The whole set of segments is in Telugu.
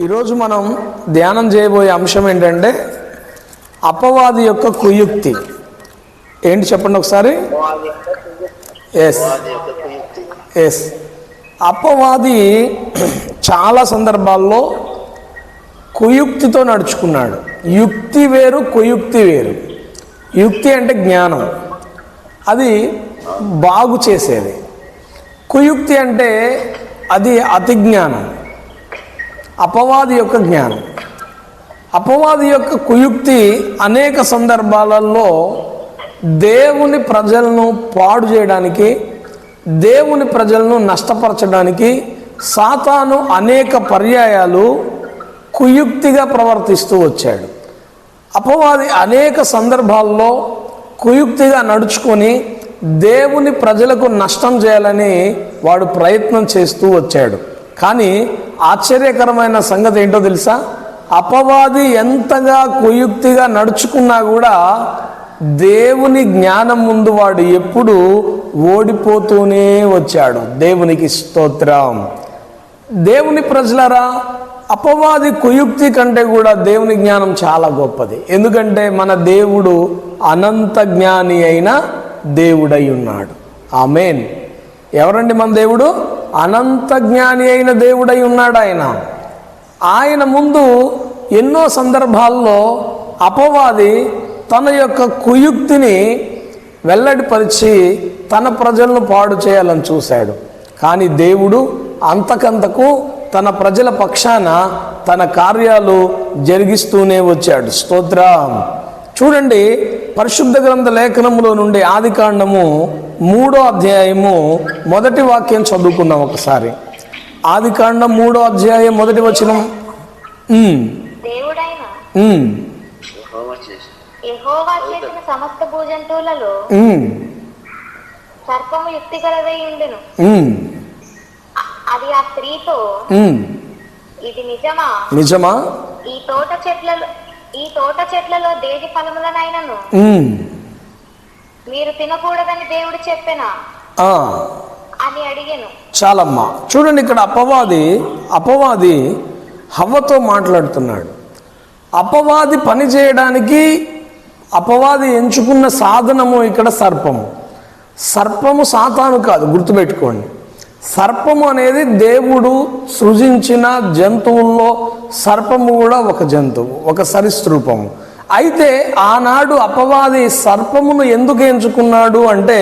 ఈరోజు మనం ధ్యానం చేయబోయే అంశం ఏంటంటే అపవాది యొక్క కుయుక్తి. ఏంటి చెప్పండి ఒకసారి? ఎస్ ఎస్ అపవాది చాలా సందర్భాల్లో కుయుక్తితో నడుచుకున్నాడు. యుక్తి వేరు కుయుక్తి వేరు. యుక్తి అంటే జ్ఞానం. అది బాగు చేసేది. కుయుక్తి అంటే అది అతి జ్ఞానం అపవాది యొక్క జ్ఞానం. అపవాది యొక్క కుయుక్తి అనేక సందర్భాలలో దేవుని ప్రజలను పాడు చేయడానికి దేవుని ప్రజలను నష్టపరచడానికి సాతాను అనేక పర్యాయాలు కుయుక్తిగా ప్రవర్తిస్తూ వచ్చాడు. అపవాది అనేక సందర్భాల్లో కుయుక్తిగా నడుచుకొని దేవుని ప్రజలకు నష్టం చేయాలని వాడు ప్రయత్నం చేస్తూ వచ్చాడు. కానీ ఆశ్చర్యకరమైన సంగతి ఏంటో తెలుసా? అపవాది ఎంతగా కుయుక్తిగా నడుచుకున్నా కూడా దేవుని జ్ఞానం ముందు వాడు ఎప్పుడు ఓడిపోతూనే వచ్చాడు. దేవునికి స్తోత్రం. దేవుని ప్రజలరా అపవాది కుయుక్తి కంటే కూడా దేవుని జ్ఞానం చాలా గొప్పది. ఎందుకంటే మన దేవుడు అనంత జ్ఞాని అయిన దేవుడై ఉన్నాడు. ఆమెన్. ఎవరండి మన దేవుడు? అనంత జ్ఞాని అయిన దేవుడై ఉన్నాడు ఆయన. ఆయన ముందు ఎన్నో సందర్భాల్లో అపవాది తన యొక్క కుయుక్తిని వెల్లడిపరిచి తన ప్రజలను పాడు చేయాలని చూశాడు. కానీ దేవుడు అంతకంతకు తన ప్రజల పక్షాన తన కార్యాలు జరిగిస్తూనే వచ్చాడు. స్తోత్రం. చూడండి పరిశుద్ధ గ్రంథ లేఖనములో నుండి ఆదికాండము మూడో అధ్యాయము మొదటి వాక్యం చదువుకుందాం ఒకసారి. ఆదికాండం మూడో అధ్యాయం మొదటి వచనం. సర్పము యుక్తి ఉండెను. అది ఆ స్త్రీతో. ఇది నిజమా? నిజమా? ఈ తోట చెట్లలో ఈ తోట చెట్లలో దేని ఫలములనైనను? మీరు తినకూడదని దేవుడు చెప్పెనా. అని అడిగెను. చాలమ్మా. చూడండి ఇక్కడ అపవాది అపవాది హవ్వతో మాట్లాడుతున్నాడు. అపవాది పని చేయడానికి అపవాది ఎంచుకున్న సాధనము ఇక్కడ సర్పము. సర్పము సాతాను కాదు గుర్తుపెట్టుకోండి. సర్పము అనేది దేవుడు సృజించిన జంతువుల్లో సర్పము కూడా ఒక జంతువు ఒక సరిస్రూపము అయితే ఆనాడు అపవాది సర్పమును ఎందుకు ఎంచుకున్నాడు అంటే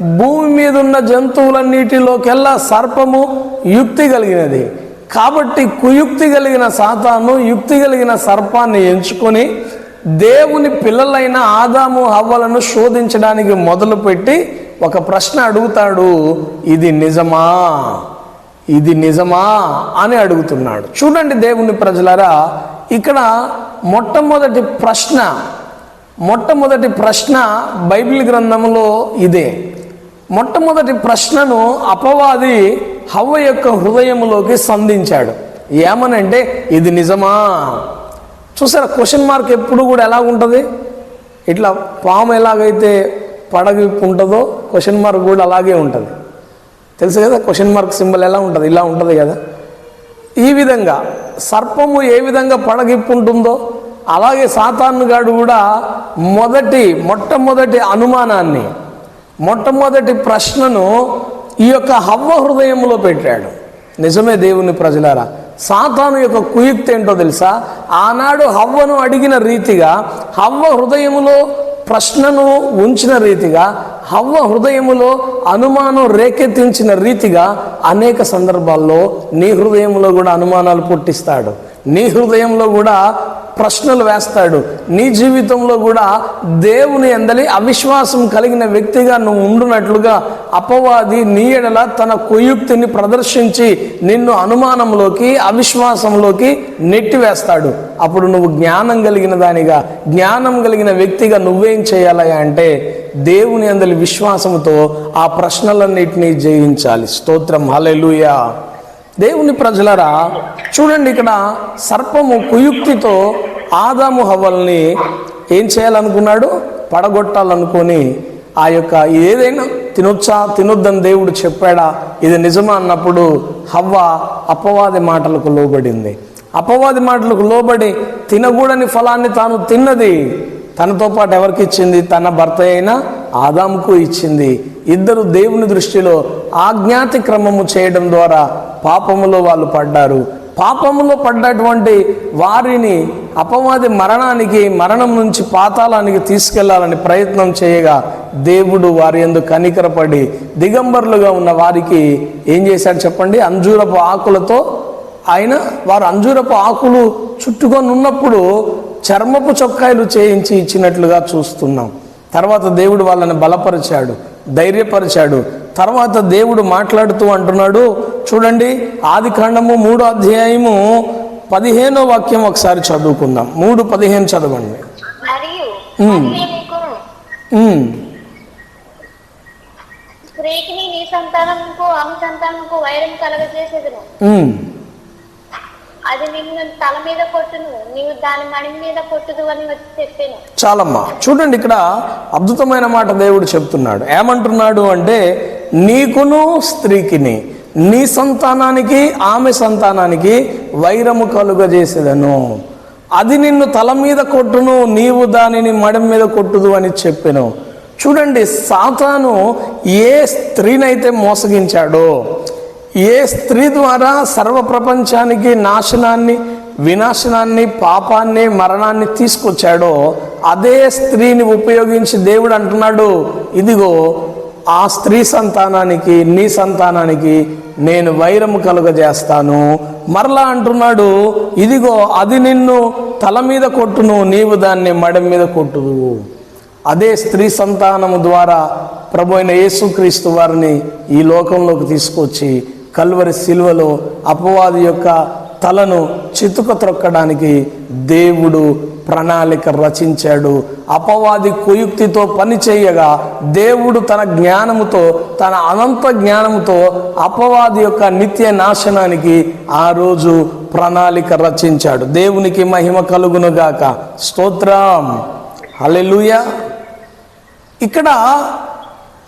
భూమి మీద ఉన్న జంతువులన్నిటిలోకెల్లా సర్పము యుక్తి కలిగినది. కాబట్టి కుయుక్తి కలిగిన సాతాను యుక్తి కలిగిన సర్పాన్ని ఎంచుకొని దేవుని పిల్లలైన ఆదాము హవ్వలను శోధించడానికి మొదలుపెట్టి ఒక ప్రశ్న అడుగుతాడు ఇది నిజమా? ఇది నిజమా? అని అడుగుతున్నాడు. చూడండి దేవుని ప్రజలారా ఇక్కడ మొట్టమొదటి ప్రశ్న మొట్టమొదటి ప్రశ్న బైబిల్ గ్రంథంలో ఇదే. మొట్టమొదటి ప్రశ్నను అపవాది హవ్వ యొక్క హృదయంలోకి సంధించాడు. ఏమనంటే ఇది నిజమా? చూసారా క్వశ్చన్ మార్క్ ఎప్పుడు కూడా ఎలా ఉంటుంది? ఇట్లా పాము ఎలాగైతే పడగ ఉంటుందో క్వశ్చన్ మార్క్ కూడా అలాగే ఉంటుంది. తెలుసు కదా క్వశ్చన్ మార్క్ సింబల్ ఎలా ఉంటుంది? ఇలా ఉంటుంది కదా. ఈ విధంగా సర్పము ఏ విధంగా పడగిప్పుంటుందో అలాగే సాతానుగాడు కూడా మొదటి మొట్టమొదటి అనుమానాన్ని మొట్టమొదటి ప్రశ్నను ఈ యొక్క హవ్వ హృదయంలో పెట్టాడు. నిజమే దేవుని ప్రజలారా సాతాను యొక్క కుయుక్తి ఏంటో తెలుసా? ఆనాడు హవ్వను అడిగిన రీతిగా హవ్వ హృదయములో ప్రశ్నను ఉంచిన రీతిగా హవ్వ హృదయములో అనుమానం రేకెత్తించిన రీతిగా అనేక సందర్భాల్లో నీ హృదయంలో కూడా అనుమానాలు పుట్టిస్తాడు. నీ హృదయంలో కూడా ప్రశ్నలు వేస్తాడు. నీ జీవితంలో కూడా దేవుని ఎందలి అవిశ్వాసం కలిగిన వ్యక్తిగా నువ్వు ఉండునట్లుగా అపవాది నీ ఎడల తన కుయుక్తిని ప్రదర్శించి నిన్ను అనుమానంలోకి అవిశ్వాసంలోకి నెట్టివేస్తాడు. అప్పుడు నువ్వు జ్ఞానం కలిగిన దానిగా జ్ఞానం కలిగిన వ్యక్తిగా నువ్వేం చేయాలి అంటే దేవుని అందరి విశ్వాసంతో ఆ ప్రశ్నలన్నింటినీ జయించాలి. స్తోత్రం. హలెలుయా దేవుని ప్రజలరా చూడండి ఇక్కడ సర్పము కుయుక్తితో ఆదాము హవ్వల్ని ఏం చేయాలనుకున్నాడు? పడగొట్టాలనుకొని ఆ యొక్క ఏదైనా తినొచ్చా తినొద్దని దేవుడు చెప్పాడా? ఇది నిజమా అన్నప్పుడు హవ్వ అపవాది మాటలకు లోబడింది. అపవాది మాటలకు లోబడి తినకూడని ఫలాన్ని తాను తిన్నది. తనతో పాటు ఎవరికి ఇచ్చింది? తన భర్త అయినా ఆదాముకు ఇచ్చింది. ఇద్దరు దేవుని దృష్టిలో ఆజ్ఞాతి క్రమము చేయడం ద్వారా పాపములో వాళ్ళు పడ్డారు. పాపములో పడ్డటువంటి వారిని అపవాది మరణానికి మరణం నుంచి పాతాళానికి తీసుకెళ్ళాలని ప్రయత్నం చేయగా దేవుడు వారి ఎందు కనికరపడి దిగంబరులుగా ఉన్న వారికి ఏం చేశాడు చెప్పండి? అంజూరపు ఆకులతో ఆయన వారు అంజూరపు ఆకులు చుట్టుకొని ఉన్నప్పుడు చర్మపు చొక్కాయలు చేయించి ఇచ్చినట్లుగా చూస్తున్నాం. తర్వాత దేవుడు వాళ్ళని బలపరిచాడు ధైర్యపరిచాడు. తర్వాత దేవుడు మాట్లాడుతూ అంటున్నాడు చూడండి ఆది కాండము మూడో అధ్యాయము పదిహేనో వాక్యం ఒకసారి చదువుకుందాం. మూడు పదిహేను చదవండి. స్త్రీకి నీ సంతానముకు ఆమె సంతానముకు వైరం కలగజేసేదను. ఉమ్. అది నిన్ను తల మీద కొట్టును. నీవు దాని మణి మీద కొట్టుదు అని వచ్చి చెప్పాను. చాలమ్మా. చూడండి ఇక్కడ అద్భుతమైన మాట దేవుడు చెప్తున్నాడు. ఏమంటున్నాడు అంటే నీకును స్త్రీకిని నీ సంతానానికి ఆమె సంతానానికి వైరము కలుగజేసేదను. అది నిన్ను తల మీద కొట్టును నీవు దానిని మడం మీద కొట్టుదు అని చెప్పాను. చూడండి సాతాను ఏ స్త్రీనైతే మోసగించాడో ఏ స్త్రీ ద్వారా సర్వ ప్రపంచానికి నాశనాన్ని వినాశనాన్ని పాపాన్ని మరణాన్ని తీసుకొచ్చాడో అదే స్త్రీని ఉపయోగించి దేవుడు అంటున్నాడు ఇదిగో ఆ స్త్రీ సంతానానికి నీ సంతానానికి నేను వైరము కలుగజేస్తాను. మరలా అంటున్నాడు ఇదిగో అది నిన్ను తల మీద కొట్టును నీవు దాన్ని మడం మీద కొట్టుదు అదే స్త్రీ సంతానము ద్వారా ప్రభు అయిన యేసుక్రీస్తు వారిని ఈ లోకంలోకి తీసుకొచ్చి కల్వరి శిల్వలో అపవాది యొక్క తలను చితుక త్రొక్కడానికి దేవుడు ప్రణాళిక రచించాడు. అపవాది కుయుక్తితో పని చేయగా దేవుడు తన జ్ఞానముతో తన అనంత జ్ఞానముతో అపవాది యొక్క నిత్య నాశనానికి ఆ రోజు ప్రణాళిక రచించాడు. దేవునికి మహిమ కలుగునుగాక స్తోత్రం. హల్లెలూయా. ఇక్కడ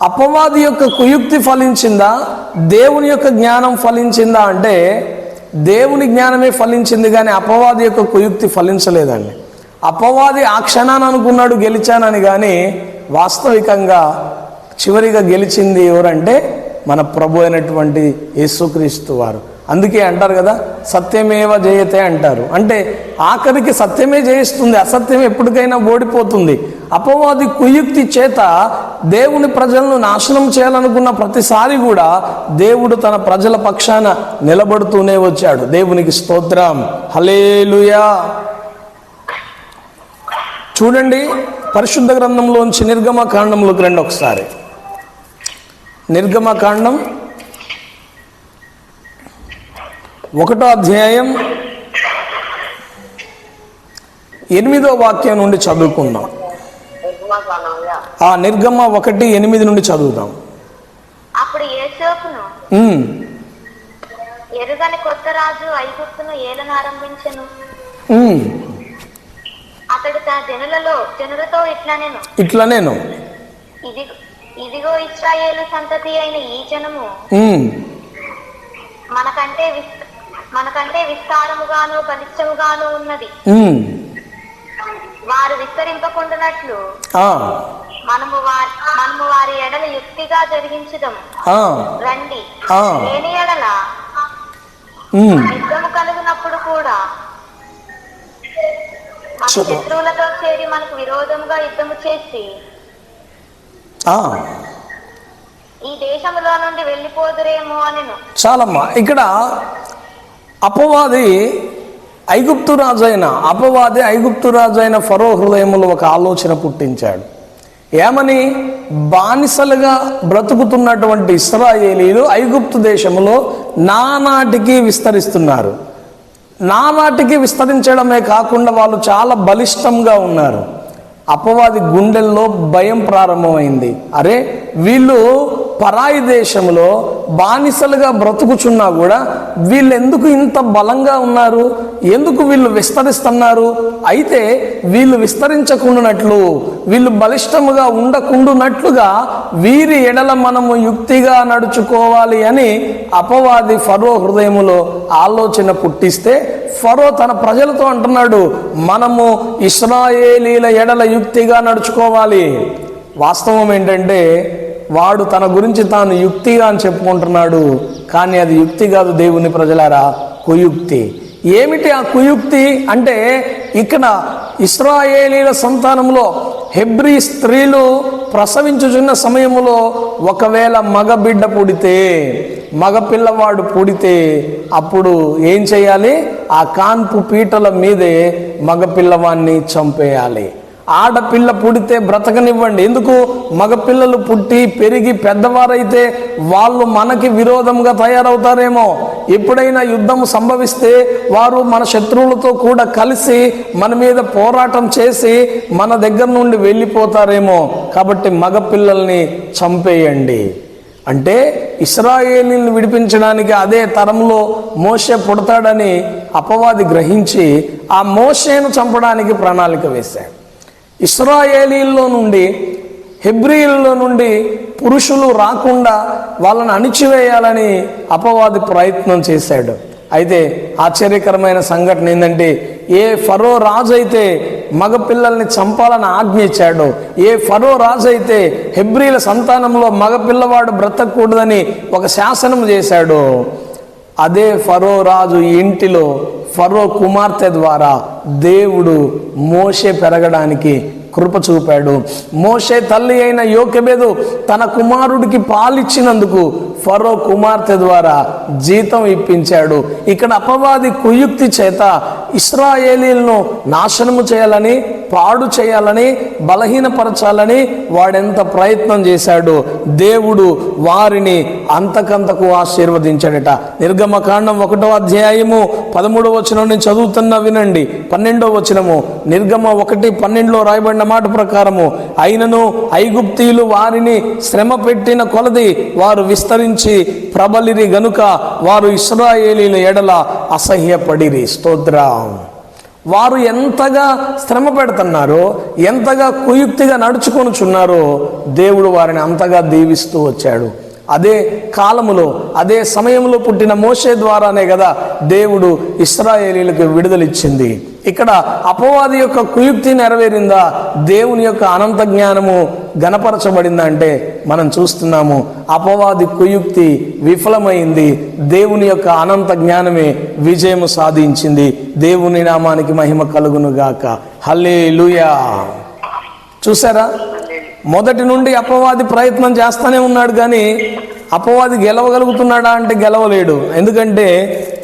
అపవాది యొక్క కుయుక్తి ఫలించిందా? దేవుని యొక్క జ్ఞానం ఫలించిందా అంటే దేవుని జ్ఞానమే ఫలించింది కానీ అపవాది యొక్క కుయుక్తి ఫలించలేదండి. అపవాది ఆ క్షణాన్ని అనుకున్నాడు గెలిచానని కానీ వాస్తవికంగా చివరిగా గెలిచింది ఎవరంటే మన ప్రభు అయినటువంటి యేసుక్రీస్తు వారు. అందుకే అంటారు కదా సత్యమేవ జయతే అంటారు. అంటే ఆఖరికి సత్యమే జయిస్తుంది అసత్యం ఎప్పటికైనా ఓడిపోతుంది. అపవాది కుయుక్తి చేత దేవుని ప్రజలను నాశనం చేయాలనుకున్న ప్రతిసారి కూడా దేవుడు తన ప్రజల పక్షాన నిలబడుతూనే వచ్చాడు. దేవునికి స్తోత్రం. హలేలుయా చూడండి పరిశుద్ధ గ్రంథంలోంచి నిర్గమ కాండంలోకి రండి ఒకసారి. నిర్గమ కాండం ఒకటో అధ్యాయం ఎనిమిదో వాక్యం నుండి చదువుకుందాం. ఆ నిర్గమ ఒకటి ఎనిమిది నుండి చదువుదాం. అప్పుడు ఏసోపును ఉమ్, ఎరుగని కొత్త రాజు ఐగుప్తును ఏలను ఆరంభించెను? అతడు తన జనులలో జనులతో ఇట్లా నేను ఇట్లా నేను ఇది ఇదిగో ఇస్రాయేలు సంతతి అయిన ఈ జనము మనకంటే విస్- మనకంటే విస్తారముగాను బలిష్టముగాను ఉన్నది. వారు విస్తరింపకుండానట్లు మనము వారి మనము వారి ఎడల యుక్తిగా జరిగించుదాం. ఆ, రండి. లేని ఎడల యుద్ధము కలుగునప్పుడు కూడా మన. శత్రువులతో చేరి మనకు విరోధముగా యుద్ధము చేసి. ఈ దేశములో నుండి వెళ్ళిపోదురేమో అనెను. చాలమ్మా ఇక్కడ అపవాది ఐగుప్తు రాజైన అపవాది ఐగుప్తు రాజైన ఫరో హృదయములో ఒక ఆలోచన పుట్టించాడు. ఏమని? బానిసలుగా బ్రతుకుతున్నటువంటి ఇస్రాయేలీలు ఐగుప్తు దేశంలో నానాటికి విస్తరిస్తున్నారు. నానాటికి విస్తరించడమే కాకుండా వాళ్ళు చాలా బలిష్టంగా ఉన్నారు. అపవాది గుండెల్లో భయం ప్రారంభమైంది. అరే వీళ్ళు పరాయి దేశంలో బానిసలుగా బ్రతుకుచున్నా కూడా వీళ్ళు ఎందుకు ఇంత బలంగా ఉన్నారు? ఎందుకు వీళ్ళు విస్తరిస్తున్నారు? అయితే వీళ్ళు విస్తరించకుండానట్లు వీళ్ళు బలిష్టముగా ఉండకుండునట్లుగా వీరి ఎడల మనము యుక్తిగా నడుచుకోవాలి అని అపవాది ఫరో హృదయములో ఆలోచన పుట్టిస్తే ఫరో తన ప్రజలతో అంటున్నాడు మనము ఇస్రాయేలీల ఎడల యుక్తిగా నడుచుకోవాలి. వాస్తవం ఏంటంటే వాడు తన గురించి తాను యుక్తిగా అని చెప్పుకుంటున్నాడు. కానీ అది యుక్తి కాదు దేవుని ప్రజలారా కుయుక్తి. ఏమిటి ఆ కుయుక్తి అంటే ఇక్కడ ఇస్రాయేలీల సంతానంలో హెబ్రీ స్త్రీలు ప్రసవించుచున్న సమయంలో ఒకవేళ మగబిడ్డ పుడితే మగపిల్లవాడు పుడితే అప్పుడు ఏం చేయాలి? ఆ కాన్పు పీటల మీదే మగపిల్లవాన్ని చంపేయాలి. ఆడపిల్ల పుడితే బ్రతకనివ్వండి. ఎందుకు? మగపిల్లలు పుట్టి పెరిగి పెద్దవారైతే వాళ్ళు మనకి విరోధంగా తయారవుతారేమో. ఎప్పుడైనా యుద్ధం సంభవిస్తే వారు మన శత్రువులతో కూడా కలిసి మన మీద పోరాటం చేసి మన దగ్గర నుండి వెళ్ళిపోతారేమో. కాబట్టి మగపిల్లల్ని చంపేయండి. అంటే ఇస్రాయేలీని విడిపించడానికి అదే తరంలో మోసే పుడతాడని అపవాది గ్రహించి ఆ మోషేను చంపడానికి ప్రణాళిక వేశాడు. ఇస్రాయేలీల్లో నుండి హెబ్రియుల్లో నుండి పురుషులు రాకుండా వాళ్ళని అణిచివేయాలని అపవాది ప్రయత్నం చేశాడు. అయితే ఆశ్చర్యకరమైన సంఘటన ఏంటంటే ఏ ఫరో రాజు అయితే మగపిల్లల్ని చంపాలని ఆజ్ఞ ఇచ్చాడో ఏ ఫరో రాజు అయితే హెబ్రిల సంతానంలో మగపిల్లవాడు బ్రతకూడదని ఒక శాసనం చేశాడో అదే ఫరో రాజు ఇంటిలో ఫరో కుమార్తె ద్వారా దేవుడు మోషే పెరగడానికి కృప చూపాడు. మోషే తల్లి అయిన యోకెబేదు తన కుమారుడికి పాలిచ్చినందుకు ఫరో కుమార్తె ద్వారా జీతం ఇప్పించాడు. ఇక్కడ అపవాది కుయుక్తి చేత ఇస్రాయేలీలను నాశనము చేయాలని పాడు చేయాలని బలహీనపరచాలని వాడెంత ప్రయత్నం చేశాడు దేవుడు వారిని అంతకంతకు ఆశీర్వదించాడట. నిర్గమకాండం ఒకటో అధ్యాయము పదమూడవ వచనం నుంచి చదువుతున్న వినండి. పన్నెండో వచనము నిర్గమ ఒకటి పన్నెండులో రాయబడిన మాట ప్రకారము అయినను ఐగుప్తీయులు వారిని శ్రమ పెట్టిన కొలది వారు విస్తరించి ప్రబలిరి గనుక వారు ఇస్రాయేలీల ఎడల అసహ్యపడిరి. స్తోత్రం. వారు ఎంతగా శ్రమ పెడుతున్నారో ఎంతగా కుయుక్తిగా నడుచుకొనుచున్నారో దేవుడు వారిని అంతగా దీవిస్తూ వచ్చాడు. అదే కాలములో అదే సమయంలో పుట్టిన మోషే ద్వారానే కదా దేవుడు ఇస్రాయేలీలకు విడుదలిచ్చింది. ఇక్కడ అపవాది యొక్క కుయుక్తి నెరవేరిందా? దేవుని యొక్క అనంత జ్ఞానము గనపరచబడిందా అంటే మనం చూస్తున్నాము. అపవాది కుయుక్తి విఫలమైంది. దేవుని యొక్క అనంత జ్ఞానమే విజయము సాధించింది. దేవుని నామానికి మహిమ కలుగును గాక లూయా చూసారా? మొదటి నుండి అపవాది ప్రయత్నం చేస్తానే ఉన్నాడు కానీ అపవాది గెలవగలుగుతున్నాడా అంటే గెలవలేడు. ఎందుకంటే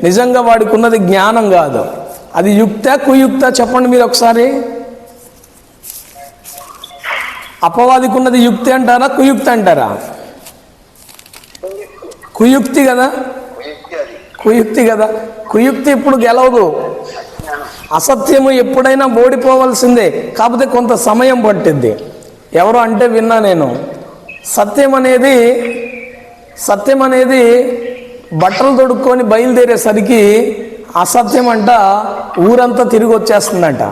నిజంగా వాడికి ఉన్నది జ్ఞానం కాదు. అది యుక్త కుయుక్త చెప్పండి మీరు ఒకసారి. అపవాదికి ఉన్నది యుక్తి అంటారా కుయుక్తి అంటారా? కుయుక్తి కదా? కుయుక్తి కదా? కుయుక్తి ఇప్పుడు గెలవదు. అసత్యము ఎప్పుడైనా ఓడిపోవలసిందే. కాకపోతే కొంత సమయం పట్టింది ఎవరు అంటే విన్నా నేను. సత్యం అనేది సత్యం అనేది బట్టలు తొడుక్కొని బయలుదేరేసరికి అసత్యం అంట ఊరంతా తిరిగి వచ్చేస్తుందంట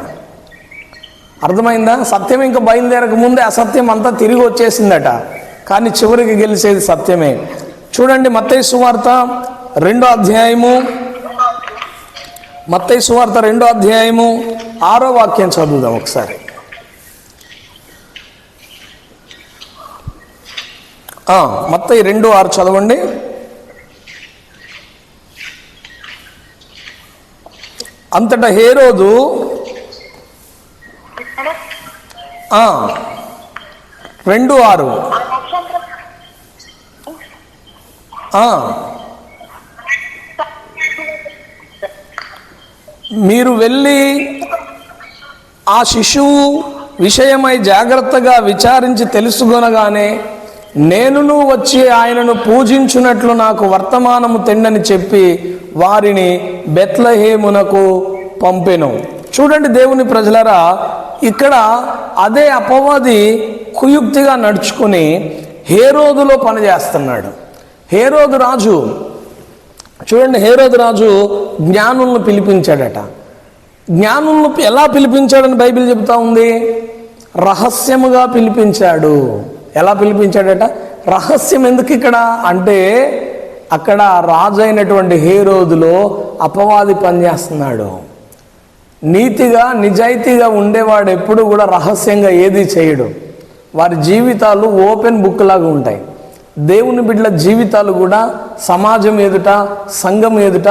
అర్థమైందా? సత్యం ఇంకా బయలుదేరక ముందే అసత్యం అంతా తిరిగి వచ్చేసిందట కానీ చివరికి గెలిచేది సత్యమే. చూడండి మత్తయ్య సువార్త రెండో అధ్యాయము. మత్తయి సువార్త రెండో అధ్యాయము ఆరో వాక్యం చదువుదాం ఒకసారి. మత్తయ్య రెండు ఆరు చదవండి. అంతటా హేరోదు రెండు ఆరు. మీరు వెళ్ళి ఆ శిశువు విషయమై జాగ్రత్తగా విచారించి తెలుసుకొనగానే నేనును వచ్చి ఆయనను పూజించున్నట్లు నాకు వర్తమానము తెండని చెప్పి వారిని బెత్లహేమునకు పంపెను. చూడండి దేవుని ప్రజలరా ఇక్కడ అదే అపవాది కుయుక్తిగా నడుచుకుని హేరోదులో పనిచేస్తున్నాడు. హేరోదు రాజు చూడండి హేరోదు రాజు జ్ఞానులను పిలిపించాడట. జ్ఞానులను ఎలా పిలిపించాడని బైబిల్ చెబుతా ఉంది? రహస్యముగా పిలిపించాడు. ఎలా పిలిపించాడట? రహస్యం ఎందుకు ఇక్కడ? అంటే అక్కడ రాజు అయినటువంటి హేరోదులో అపవాది పనిచేస్తున్నాడు. నీతిగా నిజాయితీగా ఉండేవాడు ఎప్పుడు కూడా రహస్యంగా ఏది చేయడు. వారి జీవితాలు ఓపెన్ బుక్ లాగా ఉంటాయి. దేవుని బిడ్డల జీవితాలు కూడా సమాజం ఎదుట సంఘం ఎదుట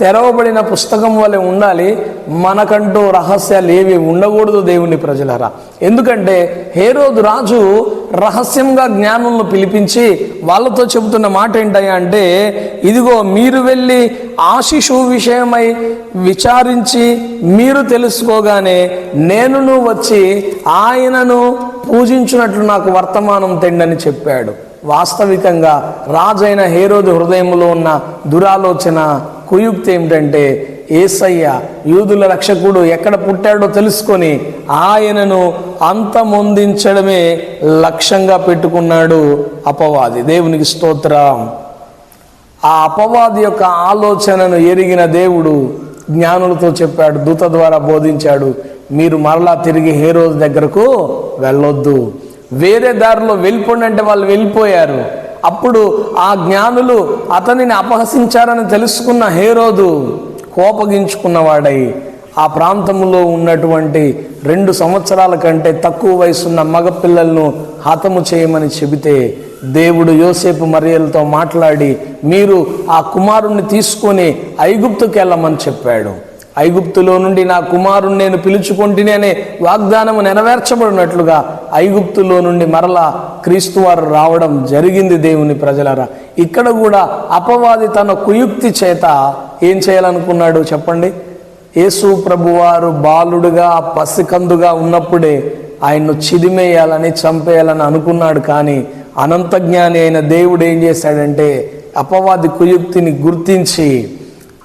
తెరవబడిన పుస్తకం వలె ఉండాలి. మనకంటూ రహస్యాలు ఏవి ఉండకూడదు దేవుని ప్రజలరా. ఎందుకంటే హేరోదు రాజు రహస్యంగా జ్ఞానులను పిలిపించి వాళ్ళతో చెబుతున్న మాట ఏంటయ్యా అంటే ఇదిగో మీరు వెళ్ళి ఆశిషు విషయమై విచారించి మీరు తెలుసుకోగానే నేనును వచ్చి ఆయనను పూజించినట్లు నాకు వర్తమానం తెండని చెప్పాడు. వాస్తవికంగా రాజైన హేరోదు హృదయంలో ఉన్న దురాలోచన కుయుక్తి ఏమిటంటే ఏసయ్య యూదుల రక్షకుడు ఎక్కడ పుట్టాడో తెలుసుకొని ఆయనను అంతమొందించడమే లక్ష్యంగా పెట్టుకున్నాడు అపవాది. దేవునికి స్తోత్రం. ఆ అపవాది యొక్క ఆలోచనను ఎరిగిన దేవుడు జ్ఞానులతో చెప్పాడు దూత ద్వారా బోధించాడు మీరు మరలా తిరిగి హేరోజు దగ్గరకు వెళ్ళొద్దు. వేరే దారిలో వెళ్ళిపోండి అంటే వాళ్ళు వెళ్ళిపోయారు. అప్పుడు ఆ జ్ఞానులు అతనిని అపహసించారని తెలుసుకున్న హేరోదు కోపగించుకున్నవాడై ఆ ప్రాంతంలో ఉన్నటువంటి రెండు సంవత్సరాల కంటే తక్కువ వయసున్న మగపిల్లలను హతము చేయమని చెబితే దేవుడు యోసేపు మరియలతో మాట్లాడి మీరు ఆ కుమారుణ్ణి తీసుకొని ఐగుప్తుకి వెళ్ళమని చెప్పాడు. ఐగుప్తులో నుండి నా కుమారుని నేను పిలుచుకుంటేనే అనే వాగ్దానము నెరవేర్చబడినట్లుగా ఐగుప్తులో నుండి మరలా క్రీస్తు వారు రావడం జరిగింది దేవుని ప్రజలరా. ఇక్కడ కూడా అపవాది తన కుయుక్తి చేత ఏం చేయాలనుకున్నాడు చెప్పండి? యేసు ప్రభువారు బాలుడుగా పసికందుగా ఉన్నప్పుడే ఆయన్ను చిదిమేయాలని చంపేయాలని అనుకున్నాడు కానీ అనంత జ్ఞాని అయిన దేవుడు ఏం చేశాడంటే అపవాది కుయుక్తిని గుర్తించి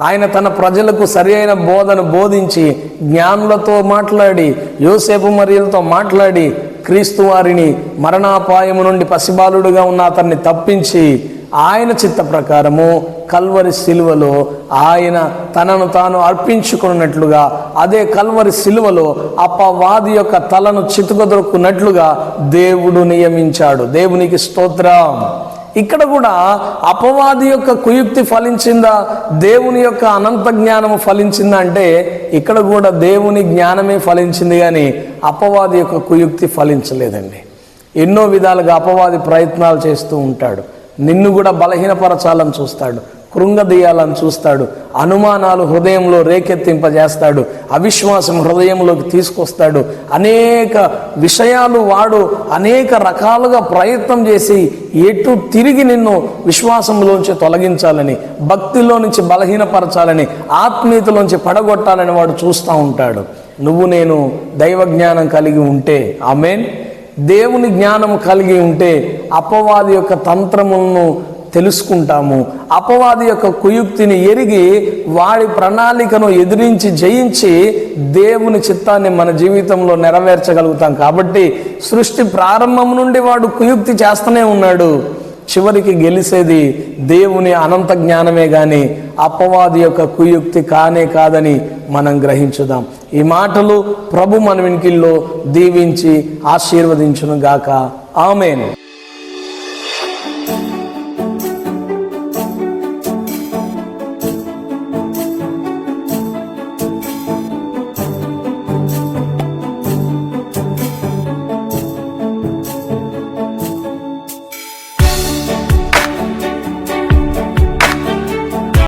ఆయన తన ప్రజలకు సరి అయిన బోధను బోధించి జ్ఞానులతో మాట్లాడి యోసేపు మరియలతో మాట్లాడి క్రీస్తు వారిని మరణాపాయము నుండి పసిబాలుడుగా ఉన్న అతన్ని తప్పించి ఆయన చిత్త ప్రకారము కల్వరి శిలువలో ఆయన తనను తాను అర్పించుకున్నట్లుగా అదే కల్వరి శిలువలో అపవాది యొక్క తలను చితుకదొరుకున్నట్లుగా దేవుడు నియమించాడు. దేవునికి స్తోత్రం. ఇక్కడ కూడా అపవాది యొక్క కుయుక్తి ఫలించిందా? దేవుని యొక్క అనంత జ్ఞానము ఫలించిందా అంటే ఇక్కడ కూడా దేవుని జ్ఞానమే ఫలించింది కానీ అపవాది యొక్క కుయుక్తి ఫలించలేదండి. ఎన్నో విధాలుగా అపవాది ప్రయత్నాలు చేస్తూ ఉంటాడు. నిన్ను కూడా బలహీనపరచాలని చూస్తాడు. కృంగదీయాలని చూస్తాడు. అనుమానాలు హృదయంలో రేకెత్తింపజేస్తాడు. అవిశ్వాసం హృదయంలోకి తీసుకొస్తాడు. అనేక విషయాలు వాడు అనేక రకాలుగా ప్రయత్నం చేసి ఎటు తిరిగి నిన్ను విశ్వాసంలోంచి తొలగించాలని భక్తిలో నుంచి బలహీనపరచాలని ఆత్మీయతలోంచి పడగొట్టాలని వాడు చూస్తూ ఉంటాడు. నువ్వు నేను దైవ జ్ఞానం కలిగి ఉంటే ఆమెన్. దేవుని జ్ఞానము కలిగి ఉంటే అపవాది యొక్క తంత్రములను తెలుసుకుంటాము. అపవాది యొక్క కుయుక్తిని ఎరిగి వాడి ప్రణాళికను ఎదిరించి జయించి దేవుని చిత్తాన్ని మన జీవితంలో నెరవేర్చగలుగుతాం. కాబట్టి సృష్టి ప్రారంభం నుండి వాడు కుయుక్తి చేస్తూనే ఉన్నాడు. చివరికి గెలిసేది దేవుని అనంత జ్ఞానమే గాని అపవాది యొక్క కుయుక్తి కానే కాదని మనం గ్రహించుదాం. ఈ మాటలు ప్రభు మన వినికిల్లో దీవించి ఆశీర్వదించును గాక ఆమెను.